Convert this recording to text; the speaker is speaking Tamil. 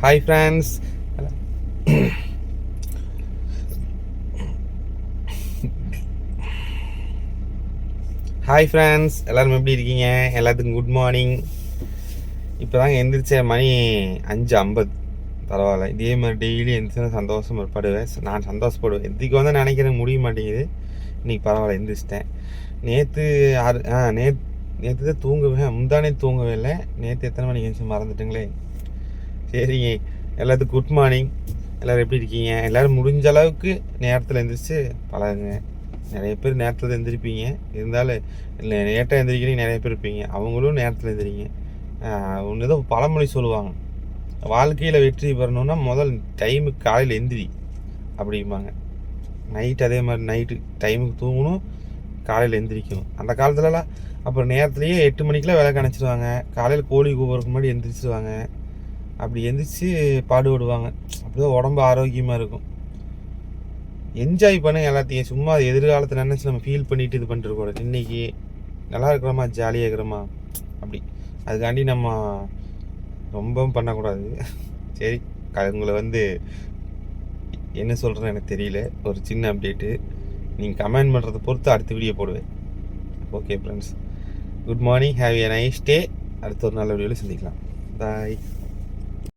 ஹாய் ஃப்ரெண்ட்ஸ் ஹாய் ஃப்ரெண்ட்ஸ் எல்லோரும் எப்படி இருக்கீங்க? எல்லாத்துக்கும் குட் மார்னிங் இப்போ தாங்க எந்திரிச்ச மணி அஞ்சு ஐம்பது. பரவாயில்ல. இதே மாதிரி டெய்லி எந்திரிச்சு சந்தோஷம் படுவேன். நான் சந்தோஷப்படுவேன். எந்திரிக்க வந்து நினைக்கிறேன் முடிய மாட்டேங்குது. இன்றைக்கி பரவாயில்ல எந்திரிச்சிட்டேன். நேற்று ஆறு ஆ நேத் நேற்று தான் தூங்குவேன் முந்தானே தூங்கவே இல்லை. நேற்று எத்தனை மணிக்கு எழுந்துச்சு மறந்துட்டுங்களே? சரிங்க. எல்லாத்துக்கும் குட் மார்னிங் எல்லோரும் எப்படி இருக்கீங்க? எல்லோரும் முடிஞ்ச அளவுக்கு நேரத்தில் எழுந்திரிச்சு பழகுங்க. நிறைய பேர் நேரத்தில் எழுந்திரிப்பீங்க இருந்தாலும் இல்லை லேட்டாக எந்திரிக்கிறீங்க நிறைய பேர் இருப்பீங்க. அவங்களும் நேரத்தில் எழுந்திரிங்க ஒன்று தான் பழமொழி சொல்லுவாங்க. வாழ்க்கையில் வெற்றி பெறணும்னா முதல் டைமுக்கு காலையில் எந்திரி அப்படிம்பாங்க. நைட் அதே மாதிரி நைட்டு டைமுக்கு தூங்கணும் காலையில் எந்திரிக்கணும். அந்த காலத்துலலாம் அப்புறம் நேரத்துலேயே எட்டு மணிக்கெலாம் விளக்கு அணைச்சிடுவாங்க காலையில் கோழி கூப்பிட்றதுக்கு முன்னாடி எந்திரிச்சிடுவாங்க அப்படி எந்திரிச்சு பாடுபடுவாங்க அப்படிதான் உடம்பு ஆரோக்கியமாக இருக்கும். என்ஜாய் பண்ணுங்க எல்லாத்தையும். சும்மா எதிர்காலத்தை நினச்சி நம்ம ஃபீல் பண்ணிட்டு இது பண்ணிட்டு இன்னைக்கு நல்லா இருக்கிறோமா? ஜாலியாக இருக்கிறோமா? அப்படி. அதுக்காண்டி நம்ம ரொம்பவும் பண்ணக்கூடாது. சரி உங்களை வந்து என்ன சொல்கிறேன்னு எனக்கு தெரியல. ஒரு சின்ன அப்டேட்டு நீங்கள் கமெண்ட் பண்ணுறதை பொறுத்து அடுத்த வீடியோ போடுவேன். Okay friends good morning have a nice day அடுத்த ஒரு நல்ல வீடியோவில் சந்திக்கலாம். பாய்